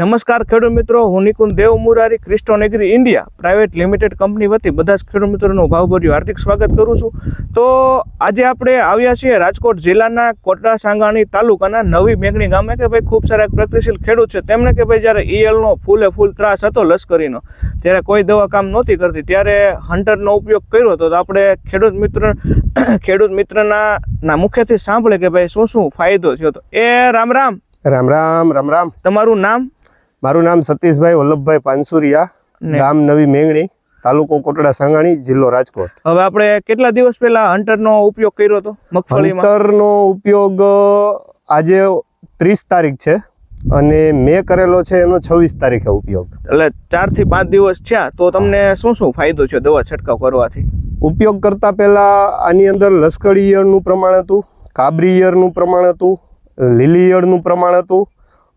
નમસ્કાર ખેડૂત મિત્રો હું Nikunj Dev Murari Kristone agri India private limited company વતી બધા જ ખેડૂત મિત્રોનું ભાવભર્યું હાર્દિક સ્વાગત કરું છું. તો આજે આપણે આવ્યા છીએ રાજકોટ જિલ્લાના કોટડા સાંગાણી તાલુકાના નવી મેઘણી ગામે કે ભાઈ ખૂબ સારા પ્રગતિશીલ ખેડૂત છે. તેમણે કે ભાઈ જ્યારે ઈયળનો ફૂલે ફૂલ ત્રાસ હતો લશ્કરીનો ત્યારે કોઈ દવા કામ નહોતી કરતી ત્યારે હન્ટરનો ઉપયોગ કર્યો હતો. તો આપણે ખેડૂત મિત્ર ખેડૂત મિત્રના ના મુખ્યથી સાંભળે કે ભાઈ શું શું ફાયદો થયો હતો. એ રામ રામ. રામ રામ રામ રામ. તમારું નામ? મારું નામ સતીશભાઈ વલ્લભભાઈ પાનસુરિયા ગામ નવી મેંગણી તાલુકો કોટડા સાંગાણી જિલ્લો રાજકોટ. હવે આપણે કેટલા દિવસ પહેલા હન્ટરનો ઉપયોગ કર્યો હતો મગફળીમાં? હંટરનો ઉપયોગ આજે ત્રીસ તારીખ છે અને મેં કરેલો છે એનો છવ્વીસ તારીખે ઉપયોગ. એટલે ચારથી પાંચ દિવસ થયા તો તમને શું શું ફાયદો છે દવા છંટકાવ કરવાથી? ઉપયોગ કરતા પહેલા આની અંદર લશ્કરી ઈયળનું પ્રમાણ હતું કાબરી ઈયળનું પ્રમાણ હતું લીલી ઈયળનું પ્રમાણ હતું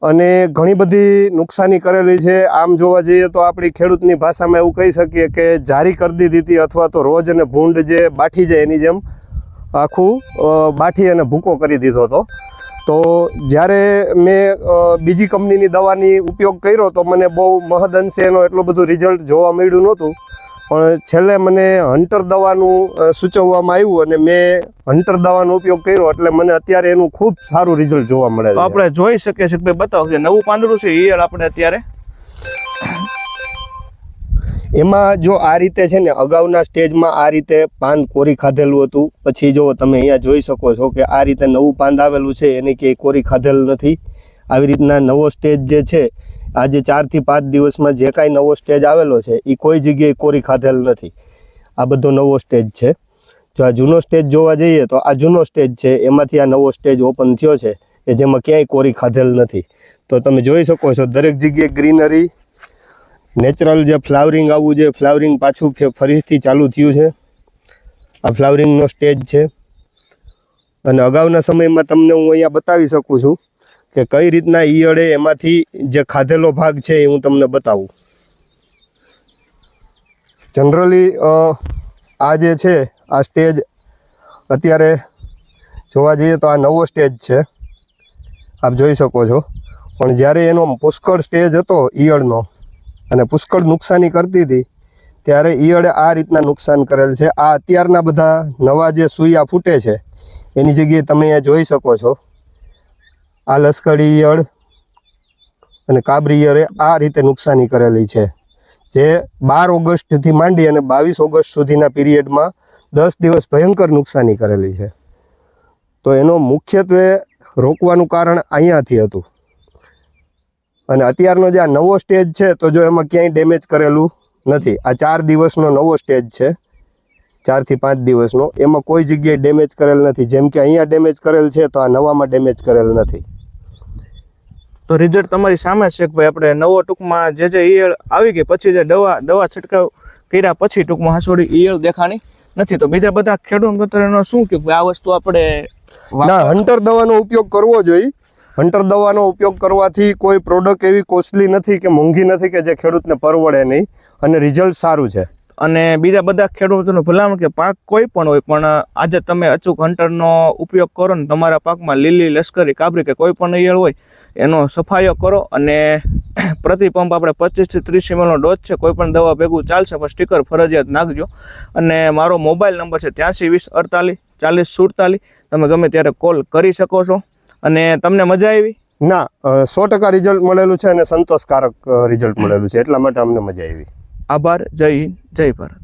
અને ઘણી બધી નુકસાની કરેલી છે. આમ જોવા જઈએ તો આપણી ખેડૂતની ભાષામાં એવું કહી શકીએ કે જારી કરી દીધી હતી અથવા તો રોજ અને ભૂંડ જે બાઠી જાય એની જેમ આખું બાઠી અને ભૂકો કરી દીધો હતો. તો જ્યારે મેં બીજી કંપનીની દવાની ઉપયોગ કર્યો તો મને બહુ મહદઅંશે એનો એટલું બધું રિઝલ્ટ જોવા મળ્યું નહોતું. પણ છેલ્લે મને હન્ટર દવાનું સૂચવવામાં આવ્યું અને મેં હન્ટર દવાનો ઉપયોગ કર્યો એટલે મને અત્યારે એનું ખૂબ સારું રિઝલ્ટ જોવા મળે તો છે. આપણે જોઈ શકીએ છીએ ભાઈ બતાવો કે નવું પાંદડું છે ઈયળ આપણે અત્યારે? એમાં જો આ રીતે છે ને અગાઉના સ્ટેજમાં આ રીતે પાન કોરી ખાધેલું હતું. પછી જો તમે અહીંયા જોઈ શકો છો કે આ રીતે નવું પાંદ આવેલું છે એની ક્યાંય કોરી ખાધેલ નથી. આવી રીતના નવો સ્ટેજ જે છે આજે ચારથી પાંચ દિવસમાં જે કાંઈ નવો સ્ટેજ આવેલો છે એ કોઈ જગ્યાએ કોરી ખાધેલ નથી. આ બધો નવો સ્ટેજ છે. જો આ જૂનો સ્ટેજ જોવા જઈએ તો આ જૂનો સ્ટેજ છે, એમાંથી આ નવો સ્ટેજ ઓપન થયો છે કે જેમાં ક્યાંય કોરી ખાધેલ નથી. તો તમે જોઈ શકો છો, દરેક જગ્યાએ ગ્રીનરી, નેચરલ જે ફ્લાવરિંગ આવવું જોઈએ ફ્લાવરિંગ પાછું ફરીથી ચાલુ થયું છે. આ ફ્લાવરિંગનો સ્ટેજ છે. અને અગાઉના સમયમાં તમને હું અહીંયા બતાવી શકું છું કે કઈ રીતના ઈયળે એમાંથી જે ખાધેલો ભાગ છે એ હું તમને બતાવું. જનરલી આ જે છે, આ સ્ટેજ અત્યારે જોવા જઈએ તો આ નવો સ્ટેજ છે. આપ જોઈ શકો છો. પણ જ્યારે એનો પુષ્કળ સ્ટેજ હતો ઈયળનો અને પુષ્કળ નુકસાની કરતી હતી, ત્યારે ઈયળે આ રીતના નુકસાન કરેલ છે. આ અત્યારના બધા નવા જે સુઈયા ફૂટે છે, એની જગ્યાએ તમે જોઈ શકો છો. આ લશ્કરી ઈયળ અને કાબરી ઈયળે આ રીતે નુકસાની કરેલી છે, જે બાર ઓગસ્ટથી માંડી અને બાવીસ ઓગસ્ટ સુધીના પીરિયડમાં દસ દિવસ ભયંકર નુકસાની કરેલી છે. તો એનો મુખ્યત્વે રોકવાનું કારણ અહીંયાથી હતું. અને અત્યારનો જે આ નવો સ્ટેજ છે, તો જો એમાં ક્યાંય ડેમેજ કરેલું નથી. આ ચાર દિવસનો નવો સ્ટેજ છે, ચારથી પાંચ દિવસનો. એમાં કોઈ જગ્યાએ ડેમેજ કરેલ નથી. જેમ કે અહીંયા ડેમેજ કરેલ છે, તો આ નવામાં ડેમેજ કરેલ નથી. તો રિઝલ્ટ તમારી સામે છે કે ભાઈ આપણે નવો ટૂંકમાં જે જે ઈયળ આવી ગઈ પછી જે દવા દવા છંટકાવ કર્યા પછી ટૂંકમાં હાંસોડી ઈયળ દેખાણી નથી. તો બીજા બધા ખેડૂત મિત્રોનો શું કે આ વસ્તુ આપણે ના હન્ટર દવાનો ઉપયોગ કરવો જોઈએ. હન્ટર દવાનો ઉપયોગ કરવાથી કોઈ પ્રોડક્ટ એવી કોસ્ટલી નથી કે મોંઘી નથી કે જે ખેડૂતને પરવડે નહીં અને રિઝલ્ટ સારું છે. અને બીજા બધા ખેડૂતોનું ભલામણ કે પાક કોઈ પણ હોય પણ આજે તમે અચૂક હન્ટરનો ઉપયોગ કરો ને તમારા પાકમાં લીલી લશ્કરી કાબરી કે કોઈ પણ ઈયળ હોય એનો સફાયો કરો અને પ્રતિ પંપ આપણે પચીસથી ત્રીસ એમએલનો ડોઝ છે. કોઈ પણ દવા ભેગું ચાલશે પણ સ્ટીકર ફરજિયાત નાખજો. અને મારો મોબાઈલ નંબર છે ત્યાંસી વીસ અડતાલીસ ચાલીસ સુડતાલીસ. તમે ગમે ત્યારે કોલ કરી શકો છો. અને તમને મજા આવી? ના સો ટકા રિઝલ્ટ મળેલું છે અને સંતોષકારક રિઝલ્ટ મળેલું છે. એટલા માટે અમને મજા આવી. આભાર. જય હિન્દ. જય ભારત.